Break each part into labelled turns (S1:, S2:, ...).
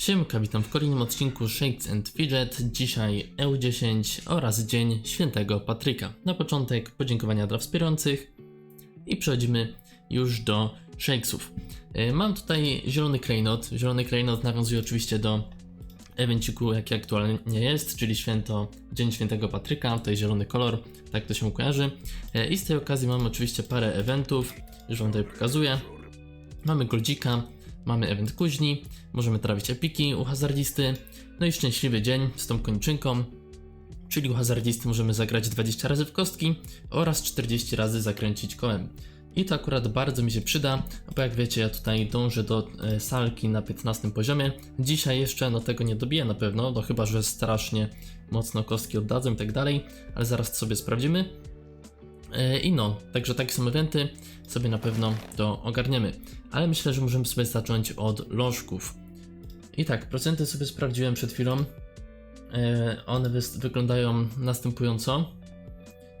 S1: Siemka, witam w kolejnym odcinku Shakes and Fidget, dzisiaj EU10 oraz Dzień Świętego Patryka. Na początek podziękowania dla wspierających i przechodzimy już do Shakesów. E, Mam tutaj zielony klejnot, zielony klejnot nawiązuje oczywiście do evenciku jaki aktualnie jest, czyli święto, Dzień Świętego Patryka, to jest zielony kolor, tak to się kojarzy. E, I z tej okazji mamy oczywiście parę eventów, już wam tutaj pokazuję. Mamy Goldzika, mamy event kuźni, możemy trawić epiki u hazardzisty, no i szczęśliwy dzień z tą kończynką, czyli u hazardzisty możemy zagrać 20 razy w kostki oraz 40 razy zakręcić kołem. I to akurat bardzo mi się przyda, bo jak wiecie, ja tutaj dążę do e, salki na 15 poziomie. Dzisiaj jeszcze no tego nie dobiję na pewno, no chyba, że strasznie mocno kostki oddadzą i tak dalej, ale zaraz to sobie sprawdzimy. E, I no, także takie są eventy, sobie na pewno to ogarniemy. Ale myślę, że możemy sobie zacząć od lożków. I tak, procenty sobie sprawdziłem przed chwilą. E, One wyglądają następująco.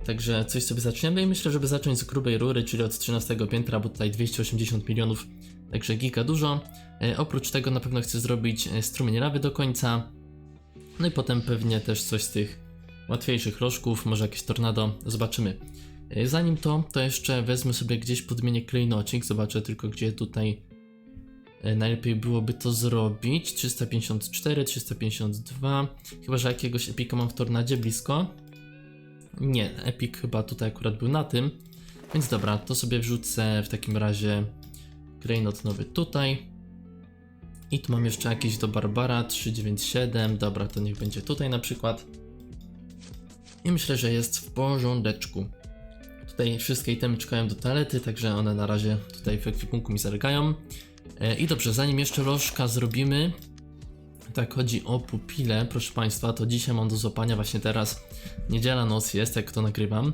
S1: Także coś sobie zaczniemy i myślę, żeby zacząć z grubej rury, czyli od 13 piętra, bo tutaj 280 milionów, także giga dużo. E, Oprócz tego na pewno chcę zrobić strumień lawy do końca. No i potem pewnie też coś z tych łatwiejszych lożków, może jakieś tornado, zobaczymy. E, Zanim to, to jeszcze wezmę sobie gdzieś podmienię klejnocik, zobaczę tylko gdzie tutaj e, najlepiej byłoby to zrobić. 354, 352, chyba że jakiegoś epika mam w tornadzie blisko. Nie, epik chyba tutaj akurat był na tym. Więc dobra, to sobie wrzucę w takim razie klejnot nowy tutaj. I tu mam jeszcze jakiś do Barbara 397, dobra, to niech będzie tutaj na przykład. I myślę, że jest w porządeczku. Tutaj wszystkie itemy czekają do toalety, także one na razie tutaj w ekwipunku mi zalegają. E, I dobrze, zanim jeszcze lożka zrobimy, tak chodzi o pupile, proszę Państwa, to dzisiaj mam do złapania właśnie teraz. Niedziela noc jest, jak to nagrywam.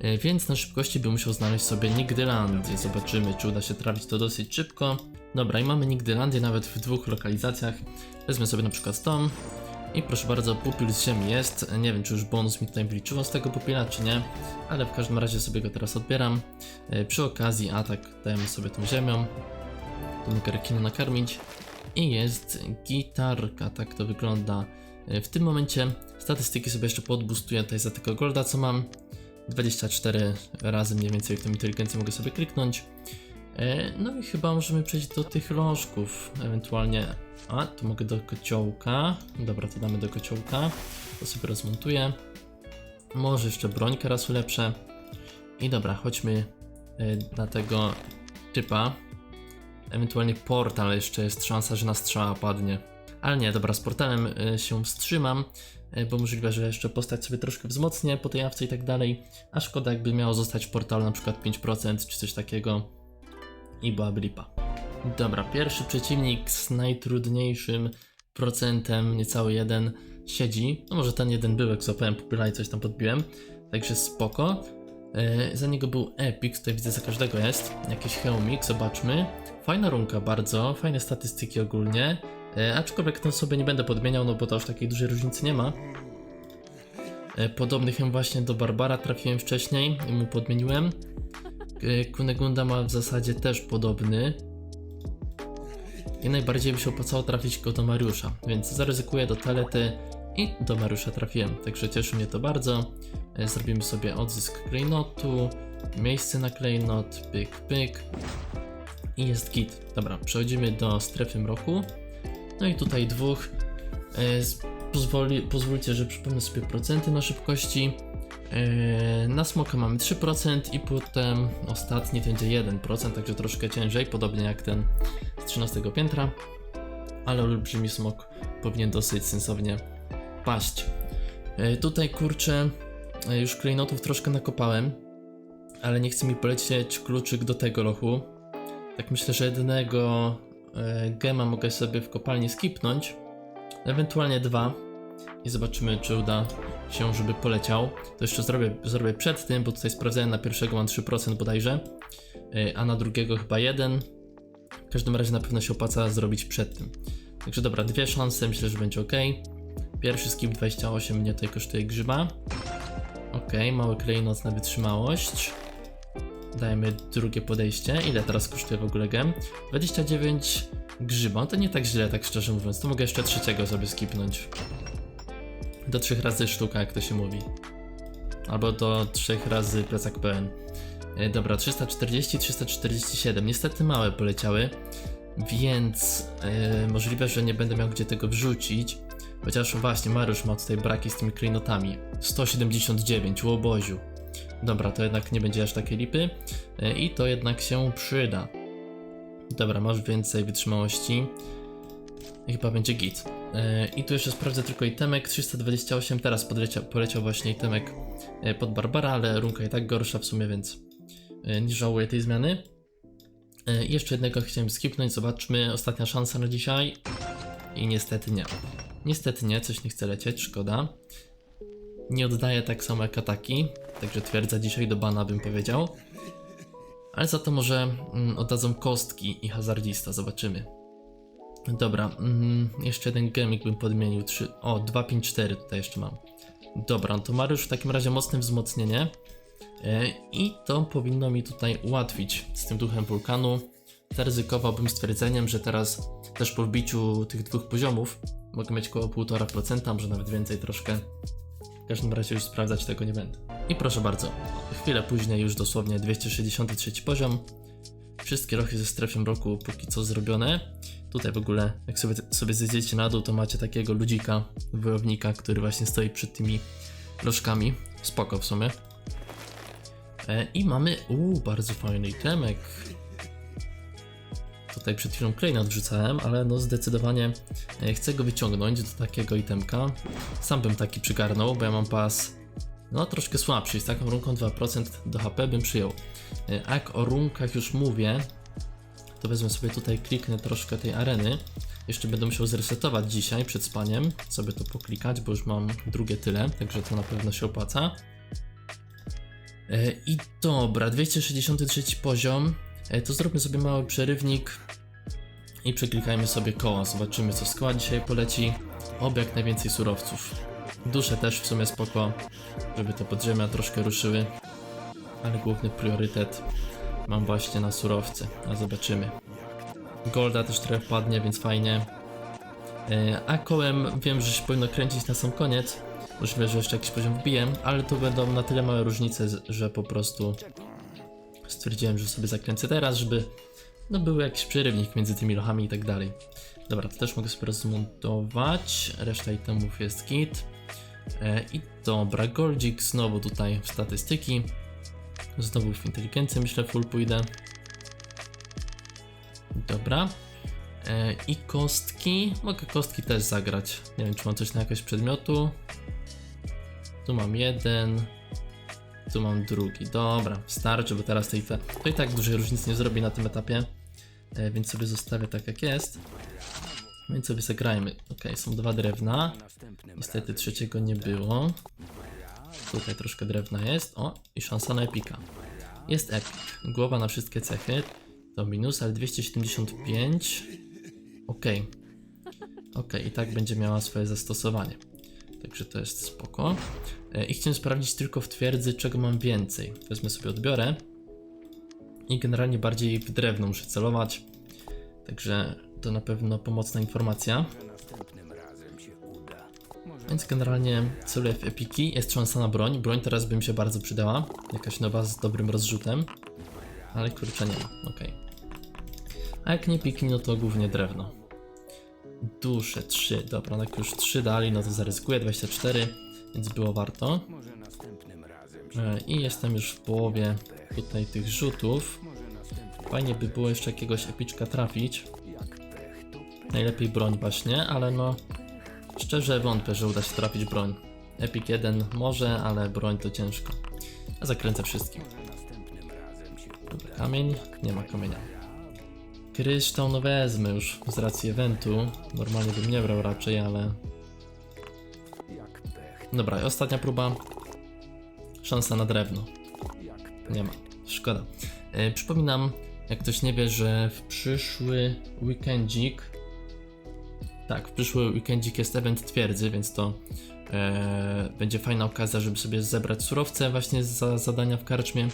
S1: E, Więc na szybkości bym musiał znaleźć sobie Nigdylandię. Zobaczymy, czy uda się trafić to dosyć szybko. Dobra, i mamy Nigdylandię nawet w dwóch lokalizacjach. Wezmę sobie na przykład tą. I proszę bardzo, pupil z ziemi jest. Nie wiem, czy już bonus mi tutaj wliczyło z tego pupila, czy nie. Ale w każdym razie sobie go teraz odbieram. E, Przy okazji atak dajemy sobie tą ziemią. Mogę rekina nakarmić. I jest gitarka, tak to wygląda. E, W tym momencie statystyki sobie jeszcze podbustuję tutaj za tego golda, co mam. 24 razy mniej więcej tą inteligencję mogę sobie kliknąć. E, No i chyba możemy przejść do tych lożków, ewentualnie... A, tu mogę do kociołka. Dobra, to damy do kociołka. To sobie rozmontuję. Może jeszcze brońkę raz ulepszę. I dobra, chodźmy e, na tego typa. Ewentualnie portal jeszcze jest szansa, że na strzała padnie. Ale nie, dobra, z portalem y, się wstrzymam, bo możliwe, że jeszcze postać sobie troszkę wzmocnię po tej jawce i tak dalej. A szkoda, jakby miało zostać w portalu na przykład 5% czy coś takiego. I byłaby lipa. Dobra, pierwszy przeciwnik z najtrudniejszym procentem, niecały jeden, siedzi. No może ten jeden był, jak złapałem pupila i coś tam podbiłem. Także spoko. E, Za niego był Epic, tutaj widzę za każdego jest. Jakiś hełmik, zobaczmy. Fajna runka bardzo, fajne statystyki ogólnie. E, aczkolwiek ten sobie nie będę podmieniał, no bo to aż takiej dużej różnicy nie ma. E, podobny hem właśnie do Barbara trafiłem wcześniej i mu podmieniłem. E, Kunegunda ma w zasadzie też podobny. I najbardziej by się opłacało trafić go do Mariusza, więc zaryzykuję do Telety i do Mariusza trafiłem, także cieszy mnie to bardzo. E, Zrobimy sobie odzysk klejnotu, miejsce na klejnot, pyk, pyk i jest git. Dobra, przechodzimy do strefy mroku. No i tutaj dwóch. E, pozwoli, pozwólcie, że przypomnę sobie procenty na szybkości. E, na smoka mamy 3% i potem ostatni będzie 1%, także troszkę ciężej, podobnie jak ten z 13 piętra. Ale olbrzymi smok powinien dosyć sensownie paść. E, tutaj kurczę, e, już klejnotów troszkę nakopałem, ale nie chce mi polecieć kluczyk do tego lochu. Tak myślę, że jednego gema mogę sobie w kopalni skipnąć, ewentualnie dwa i zobaczymy, czy uda się, żeby poleciał. To jeszcze zrobię, zrobię przed tym, bo tutaj sprawdzałem na pierwszego mam 3% bodajże, e, a na drugiego chyba 1. W każdym razie na pewno się opłaca zrobić przed tym. Także dobra, dwie szanse, myślę, że będzie ok. Pierwszy skip 28 mnie tutaj kosztuje grzyba. Ok, mały klejnot na wytrzymałość. Dajemy drugie podejście. Ile teraz kosztuje w ogóle gem? 29 grzyba. No to nie tak źle, tak szczerze mówiąc. To mogę jeszcze trzeciego sobie skipnąć. Do trzech razy sztuka, jak to się mówi. Albo do trzech razy plecak pełen. E, dobra, 340, 347. Niestety małe poleciały, więc e, możliwe, że nie będę miał gdzie tego wrzucić. Chociaż właśnie Mariusz ma tutaj braki z tymi klejnotami. 179, łoboziu. Dobra, to jednak nie będzie aż takiej lipy. E, I to jednak się przyda. Dobra, masz więcej wytrzymałości. I chyba będzie git. E, I tu jeszcze sprawdzę tylko itemek 328. Teraz podleciał, poleciał właśnie itemek e, pod Barbara, ale runka i tak gorsza w sumie, więc e, nie żałuję tej zmiany. I jeszcze jednego chciałem skipnąć. Zobaczmy. Ostatnia szansa na dzisiaj. I niestety nie. Niestety nie, coś nie chce lecieć, szkoda. Nie oddaję tak samo jak ataki, także twierdza dzisiaj do bana bym powiedział. Ale za to może mm, oddadzą kostki i hazardista, zobaczymy. Dobra, mm, jeszcze jeden gemik bym podmienił. 3, o, 2, 5, 4 tutaj jeszcze mam. Dobra, no to Mariusz w takim razie mocne wzmocnienie. E, I to powinno mi tutaj ułatwić z tym duchem wulkanu. Zaryzykowałbym stwierdzeniem, że teraz też po wbiciu tych dwóch poziomów mogę mieć około 1,5%, może nawet więcej troszkę. W każdym razie już sprawdzać tego nie będę. I proszę bardzo, chwilę później już dosłownie 263 poziom. Wszystkie rochy ze strefą roku póki co zrobione. Tutaj w ogóle, jak sobie, sobie zjedziecie na dół, to macie takiego ludzika, wojownika, który właśnie stoi przed tymi lożkami. Spoko w sumie. E, I mamy, uuu, bardzo fajny itemek. Tutaj przed chwilą klejnot wrzucałem, ale no zdecydowanie e, chcę go wyciągnąć do takiego itemka. Sam bym taki przygarnął, bo ja mam pas no troszkę słabszy, z taką runką 2% do HP bym przyjął. E, A jak o runkach już mówię, to wezmę sobie tutaj, kliknę troszkę tej areny. Jeszcze będę musiał zresetować dzisiaj przed spaniem, sobie to poklikać, bo już mam drugie tyle, także to na pewno się opłaca. E, I dobra, 263 poziom. E, To zróbmy sobie mały przerywnik i przeklikajmy sobie koło. Zobaczymy co z koła dzisiaj poleci. Oby jak najwięcej surowców. Dusze też w sumie spoko, żeby te podziemia troszkę ruszyły. Ale główny priorytet mam właśnie na surowce. A zobaczymy. Golda też trochę wpadnie, więc fajnie. E, A kołem wiem, że się powinno kręcić na sam koniec. Możliwe, że jeszcze jakiś poziom wbiję, ale to będą na tyle małe różnice, że po prostu stwierdziłem, że sobie zakręcę teraz, żeby no był jakiś przerywnik między tymi lochami i tak dalej. Dobra, to też mogę sobie rozmontować. Reszta itemów jest kit. E, I dobra, Goldzik znowu tutaj w statystyki. Znowu w inteligencję myślę full pójdę. Dobra. E, I kostki. Mogę kostki też zagrać. Nie wiem, czy mam coś na jakiegoś przedmiotu. Tu mam jeden. Tu mam drugi. Dobra, starczy, bo teraz to i, te, to i tak dużej różnicy nie zrobi na tym etapie. E, więc sobie zostawię tak jak jest. No i sobie zagrajmy. Ok, są dwa drewna. Niestety trzeciego nie było. Tutaj troszkę drewna jest. O, i szansa na epika. Jest epik. Głowa na wszystkie cechy. To minus, ale 275. Ok. Ok, i tak będzie miała swoje zastosowanie. Także to jest spoko. E, I chciałem sprawdzić tylko w twierdzy, czego mam więcej. Wezmę sobie odbiorę. I generalnie bardziej w drewno muszę celować. Także to na pewno pomocna informacja. Więc generalnie celuję w epiki. Jest szansa na broń. Broń teraz by mi się bardzo przydała. Jakaś nowa z dobrym rozrzutem. Ale kurczę nie ma. Ok. A jak nie piki, no to głównie drewno. Dusze 3. Dobra, jak już 3 dali, no to zaryzykuję 24, więc było warto. E, I jestem już w połowie tutaj tych rzutów. Fajnie by było jeszcze jakiegoś epiczka trafić. Najlepiej broń właśnie, ale no szczerze wątpię, że uda się trafić broń. Epic 1 może, ale broń to ciężko. Ja zakręcę wszystkim. Dobra, kamień? Nie ma kamienia. Kryształ no wezmę już z racji eventu. Normalnie bym nie brał raczej, ale... Dobra, i ostatnia próba. Szansa na drewno. Nie ma. Szkoda. E, przypominam, jak ktoś nie wie, że w przyszły weekendzik. Tak, w przyszły weekendzik jest event twierdzy, więc to e, będzie fajna okazja, żeby sobie zebrać surowce właśnie za zadania w karczmie.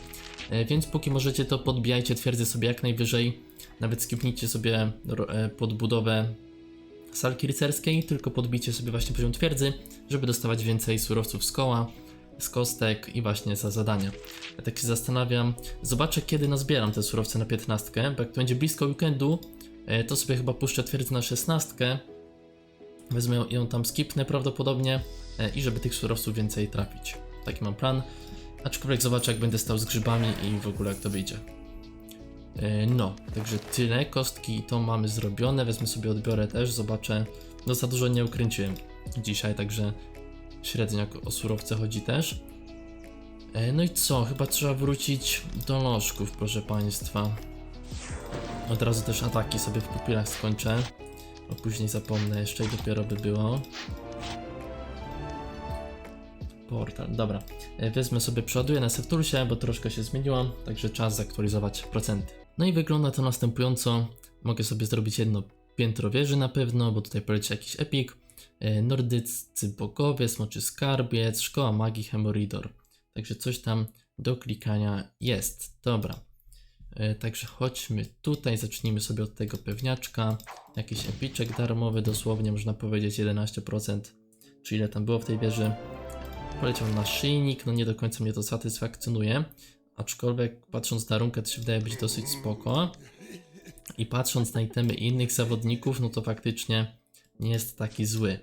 S1: E, więc póki możecie, to podbijajcie twierdzę sobie jak najwyżej. Nawet skipnijcie sobie e, podbudowę salki rycerskiej, tylko podbicie sobie właśnie poziom twierdzy, żeby dostawać więcej surowców z koła, z kostek i właśnie za zadania. Ja tak się zastanawiam, zobaczę kiedy nazbieram te surowce na 15, bo jak to będzie blisko weekendu, e, to sobie chyba puszczę twierdzę na 16, wezmę ją- tam skipnę prawdopodobnie e, i żeby tych surowców więcej trafić. Taki mam plan, aczkolwiek zobaczę jak będę stał z grzybami i w ogóle jak to wyjdzie. E, No, także tyle. Kostki to mamy zrobione. Wezmę sobie odbiorę też, zobaczę. No za dużo nie ukręciłem dzisiaj, także średnio o surowce chodzi też. E, No i co? Chyba trzeba wrócić do lożków, proszę Państwa. Od razu też ataki sobie w pupilach skończę. Bo później zapomnę jeszcze i dopiero by było. Portal, dobra. E, Wezmę sobie, przeładuję na Septulsie, bo troszkę się zmieniłam, także czas zaktualizować procenty. No i wygląda to następująco. Mogę sobie zrobić jedno piętro wieży na pewno, bo tutaj poleci jakiś epik. E, Nordyccy bogowie, smoczy skarbiec, szkoła magii, hemoridor. Także coś tam do klikania jest. Dobra. E, Także chodźmy tutaj, zacznijmy sobie od tego pewniaczka. Jakiś epiczek darmowy, dosłownie można powiedzieć 11%, czy ile tam było w tej wieży. Poleciał na szyjnik, no nie do końca mnie to satysfakcjonuje. Aczkolwiek patrząc na runkę to się wydaje być dosyć spoko. I patrząc na itemy innych zawodników, no to faktycznie nie jest taki zły.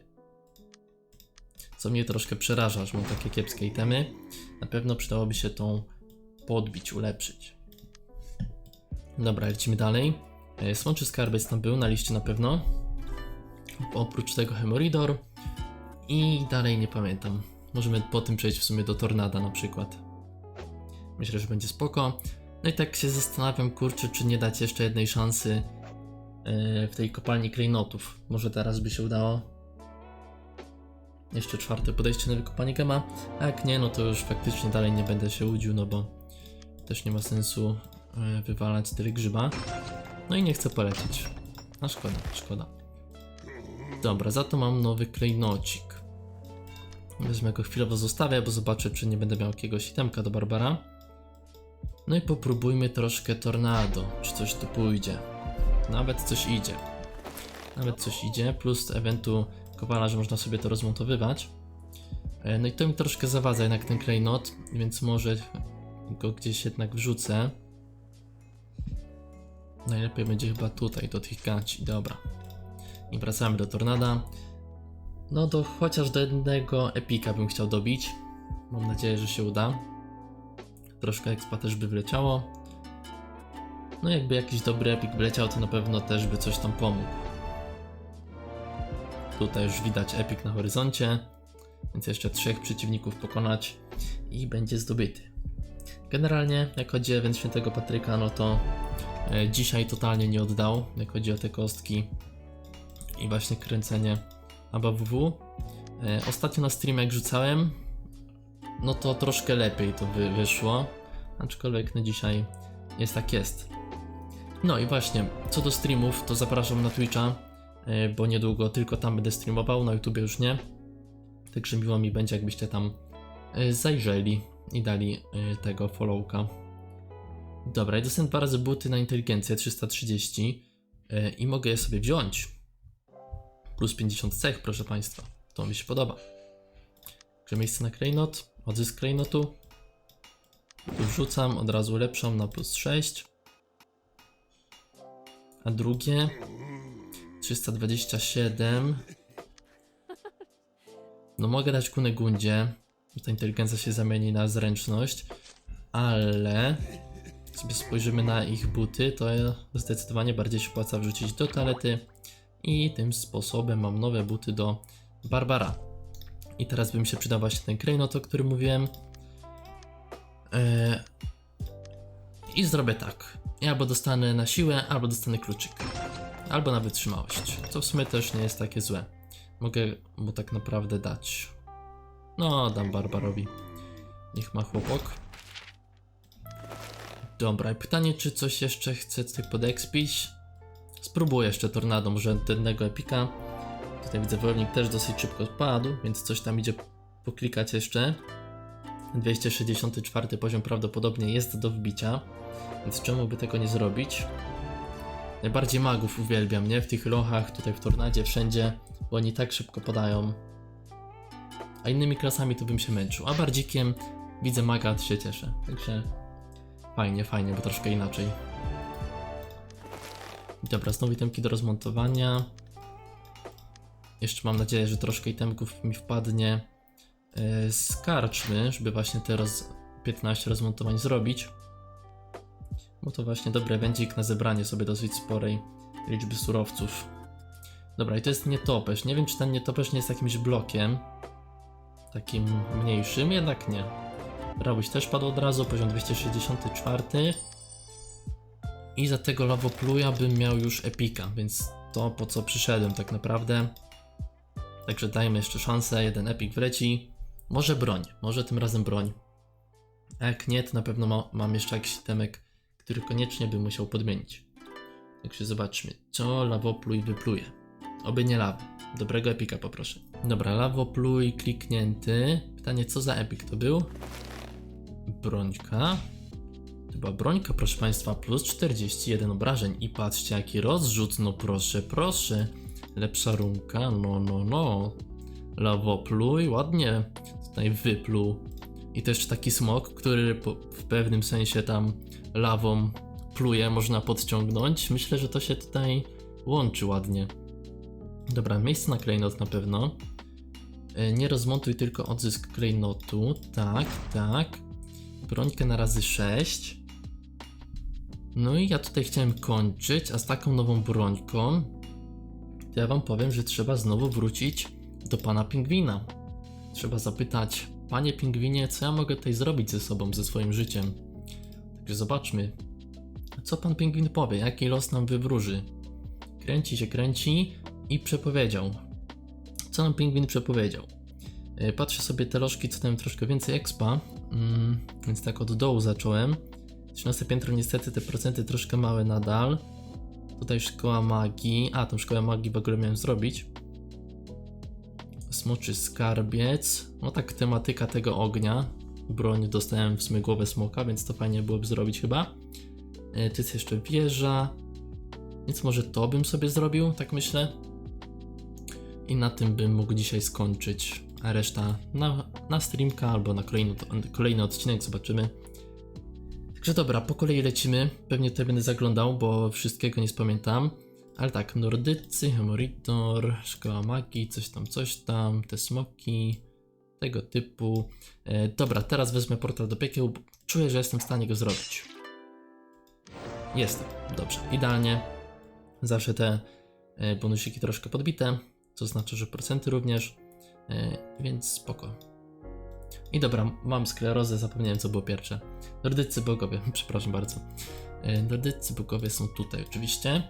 S1: Co mnie troszkę przeraża, że mam takie kiepskie itemy. Na pewno przydałoby się tą podbić, ulepszyć. Dobra, lecimy dalej. E, Smoczy skarbiec tam był na liście na pewno. Oprócz tego Hemoridor. I dalej nie pamiętam. Możemy po tym przejść w sumie do Tornada na przykład. Myślę, że będzie spoko. No i tak się zastanawiam, kurczę, czy nie dać jeszcze jednej szansy e, w tej kopalni klejnotów. Może teraz by się udało. Jeszcze czwarte podejście na wykopanie gema. A jak nie, no to już faktycznie dalej nie będę się łudził, no bo też nie ma sensu wywalać tyle grzyba. No i nie chcę polecieć. A szkoda, szkoda. Dobra, za to mam nowy klejnocik. Wezmę go chwilowo zostawię, bo zobaczę, czy nie będę miał jakiegoś itemka do Barbara. No i popróbujmy troszkę tornado, czy coś tu pójdzie. Nawet coś idzie. Nawet coś idzie, plus eventu kowala, że można sobie to rozmontowywać. E, No i to mi troszkę zawadza jednak ten klejnot, więc może go gdzieś jednak wrzucę. Najlepiej będzie chyba tutaj, do tych dobra. I wracamy do tornada. No to chociaż do jednego epika bym chciał dobić. Mam nadzieję, że się uda. Troszkę expa też by wleciało. No jakby jakiś dobry epik wleciał, to na pewno też by coś tam pomógł. Tutaj już widać epik na horyzoncie, więc jeszcze trzech przeciwników pokonać i będzie zdobyty. Generalnie, jak chodzi o Świętego Patryka, no to dzisiaj totalnie nie oddał, jak chodzi o te kostki i właśnie kręcenie ABWW. E, ostatnio na streamie jak rzucałem, no to troszkę lepiej to wy, wyszło, aczkolwiek no dzisiaj jest tak jest. No i właśnie, co do streamów, to zapraszam na Twitcha, e, bo niedługo tylko tam będę streamował, na YouTubie już nie. Także miło mi będzie, jakbyście tam e, zajrzeli i dali e, tego followka. Dobra, i dostałem dwa razy buty na inteligencję 330 e, i mogę je sobie wziąć. Plus 50 cech, proszę Państwa. To mi się podoba. Także miejsce na klejnot, odzysk klejnotu. Tu wrzucam, od razu lepszą na plus 6. A drugie 327. No mogę dać Kunegundzie. Ta inteligencja się zamieni na zręczność. Ale sobie spojrzymy na ich buty, to zdecydowanie bardziej się opłaca wrzucić do toalety. I tym sposobem mam nowe buty do Barbara. I teraz by mi się przydał właśnie ten klejnot, o którym mówiłem. Eee, I zrobię tak. Albo dostanę na siłę, albo dostanę kluczyk. Albo na wytrzymałość. Co w sumie też nie jest takie złe. Mogę mu tak naprawdę dać. No, dam Barbarowi. Niech ma chłopok. Dobra, i pytanie, czy coś jeszcze chcę tutaj podekspić? Spróbuję jeszcze tornado, może jednego epika. Tutaj widzę, wojownik też dosyć szybko spadł, więc coś tam idzie poklikać jeszcze. 264 poziom prawdopodobnie jest do wbicia, więc czemu by tego nie zrobić? Najbardziej magów uwielbiam, nie? W tych lochach, tutaj w tornadzie, wszędzie, bo oni tak szybko podają. A innymi klasami to bym się męczył. A bardzikiem widzę maga, to się cieszę. Także fajnie, fajnie, bo troszkę inaczej. Dobra, znowu itemki do rozmontowania. Jeszcze mam nadzieję, że troszkę itemków mi wpadnie yy, z karczmy, żeby właśnie te roz... 15 rozmontowań zrobić. Bo to właśnie dobry wędzik na zebranie sobie dosyć sporej liczby surowców. Dobra, i to jest nietoperz. Nie wiem, czy ten nietoperz nie jest jakimś blokiem. Takim mniejszym, jednak nie. Rabuś też padł od razu, poziom 264. I za tego lawopluja bym miał już epika, więc to po co przyszedłem tak naprawdę. Także dajmy jeszcze szansę, jeden epik wleci. Może broń, może tym razem broń. A jak nie, to na pewno ma, mam jeszcze jakiś temek, który koniecznie bym musiał podmienić. Także zobaczmy, co lawopluj wypluje. Oby nie lawa. Dobrego epika poproszę. Dobra, lawopluj kliknięty. Pytanie, co za epik to był? Brońka. Była brońka, proszę Państwa, plus 41 obrażeń. I patrzcie, jaki rozrzut, no proszę, proszę. Lepsza runka, no, no, no. Lawopluj, ładnie tutaj wypluł. I też taki smok, który w pewnym sensie tam lawą pluje, można podciągnąć. Myślę, że to się tutaj łączy ładnie. Dobra, miejsce na klejnot na pewno. E, Nie rozmontuj tylko odzysk klejnotu. Tak, tak. Brońkę na razy 6. No i ja tutaj chciałem kończyć, a z taką nową brońką to ja wam powiem, że trzeba znowu wrócić do pana pingwina. Trzeba zapytać, panie pingwinie, co ja mogę tutaj zrobić ze sobą, ze swoim życiem. Także zobaczmy, co pan pingwin powie, jaki los nam wywróży. Kręci się, kręci i przepowiedział. Co nam pingwin przepowiedział? E, Patrzę sobie te lożki, co tam troszkę więcej expa, mm, więc tak od dołu zacząłem. 13 piętro niestety te procenty troszkę małe nadal. Tutaj szkoła magii. A, tą szkołę magii w ogóle miałem zrobić. Smoczy skarbiec. No tak tematyka tego ognia. Broń dostałem w sumie głowę smoka, więc to fajnie byłoby zrobić chyba. E, Tu jest jeszcze wieża. Więc może to bym sobie zrobił, tak myślę. I na tym bym mógł dzisiaj skończyć. A reszta na, na streamka albo na kolejny, kolejny odcinek zobaczymy. Także dobra, po kolei lecimy. Pewnie tutaj będę zaglądał, bo wszystkiego nie spamiętam. Ale tak, nordycy, hemoritor, szkoła magii, coś tam, coś tam, te smoki, tego typu. E, dobra, teraz wezmę portal do piekieł. Czuję, że jestem w stanie go zrobić. Jestem, dobrze, idealnie. Zawsze te e, bonusiki troszkę podbite, co znaczy, że procenty również, więc spoko. I dobra, mam sklerozę, zapomniałem co było pierwsze. Nordycy bogowie, przepraszam bardzo. E, Nordycy bogowie są tutaj oczywiście.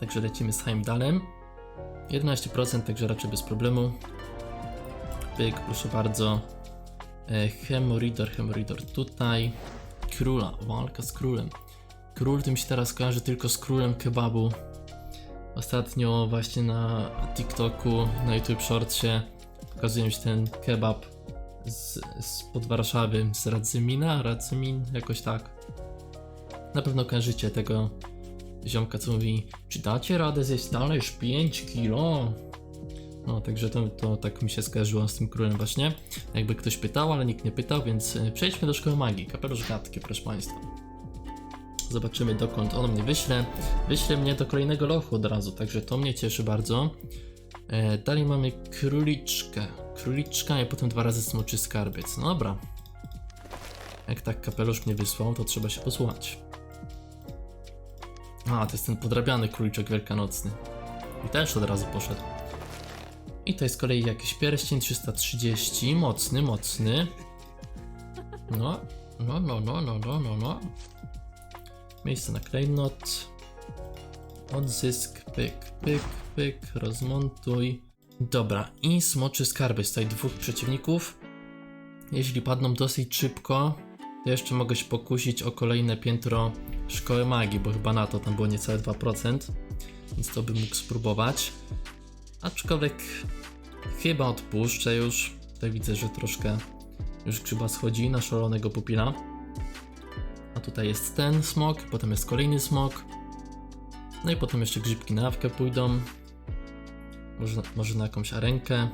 S1: Także lecimy z Heimdallem. 11%, także raczej bez problemu. Pyk, proszę bardzo. E, Hemoridor, Hemoridor tutaj. Króla, walka z królem. Król tym się teraz kojarzy tylko z królem kebabu. Ostatnio właśnie na TikToku, na YouTube Shortsie pokazuje się ten kebab z, z pod Warszawy, z Radzymina, Radzymin, jakoś tak. Na pewno kojarzycie tego ziomka, co mówi, czy dacie radę zjeść talerz 5 kilo? No, także to, to tak mi się skojarzyło z tym królem właśnie. Jakby ktoś pytał, ale nikt nie pytał, więc e, przejdźmy do szkoły magii. Kapelusz gadki, proszę Państwa. Zobaczymy dokąd on mnie wyśle. Wyśle mnie do kolejnego lochu od razu, także to mnie cieszy bardzo. E, dalej mamy króliczkę. Króliczka i potem dwa razy smoczy skarbiec. No dobra. Jak tak kapelusz mnie wysłał, to trzeba się posłuchać. A, to jest ten podrabiany króliczek wielkanocny. I też od razu poszedł. I to jest z kolei jakiś pierścień 330. Mocny, mocny. No, no, no, no, no, no, no, no. Miejsce na klejnot. Odzysk, pyk, pyk, pyk, rozmontuj. Dobra, i smoczy skarby. Jest tutaj dwóch przeciwników. Jeśli padną dosyć szybko, to jeszcze mogę się pokusić o kolejne piętro szkoły magii, bo chyba na to tam było niecałe 2%, więc to bym mógł spróbować. Aczkolwiek chyba odpuszczę już. Tutaj widzę, że troszkę już grzyba schodzi na szalonego pupila. A tutaj jest ten smok, potem jest kolejny smok. No i potem jeszcze grzybki na awkę pójdą. Może, może na jakąś arenkę.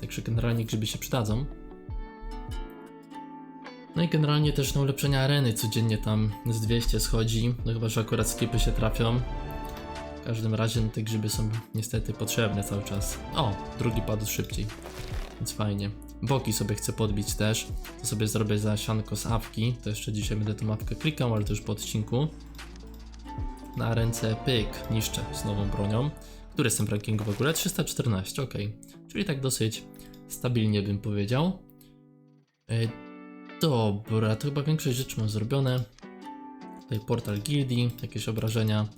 S1: Także generalnie grzyby się przydadzą. No i generalnie też na ulepszenia areny codziennie tam z 200 schodzi. No chyba, że akurat skipy się trafią. W każdym razie no, te grzyby są niestety potrzebne cały czas. O, drugi padł szybciej. Więc fajnie. Boki sobie chcę podbić też. To sobie zrobię za sianko z awki. To jeszcze dzisiaj będę tą awkę klikał, ale to już po odcinku. Na ręce pyk niszczę z nową bronią. Który jestem w rankingu w ogóle? 314, ok. Czyli tak dosyć stabilnie bym powiedział. E, dobra, to chyba większość rzeczy mam zrobione. Tutaj portal gildii, jakieś obrażenia.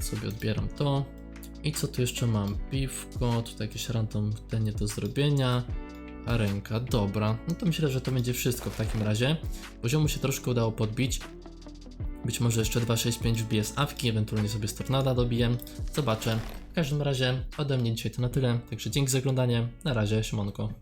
S1: Sobie odbieram to. I co tu jeszcze mam? Piwko, tutaj jakieś random nie do zrobienia. A ręka, dobra. No to myślę, że to będzie wszystko w takim razie. Poziomu się troszkę udało podbić. Być może jeszcze 265 wbiję z awki, ewentualnie sobie z tornada dobiję. Zobaczę. W każdym razie ode mnie dzisiaj to na tyle. Także dzięki za oglądanie. Na razie, siemanko.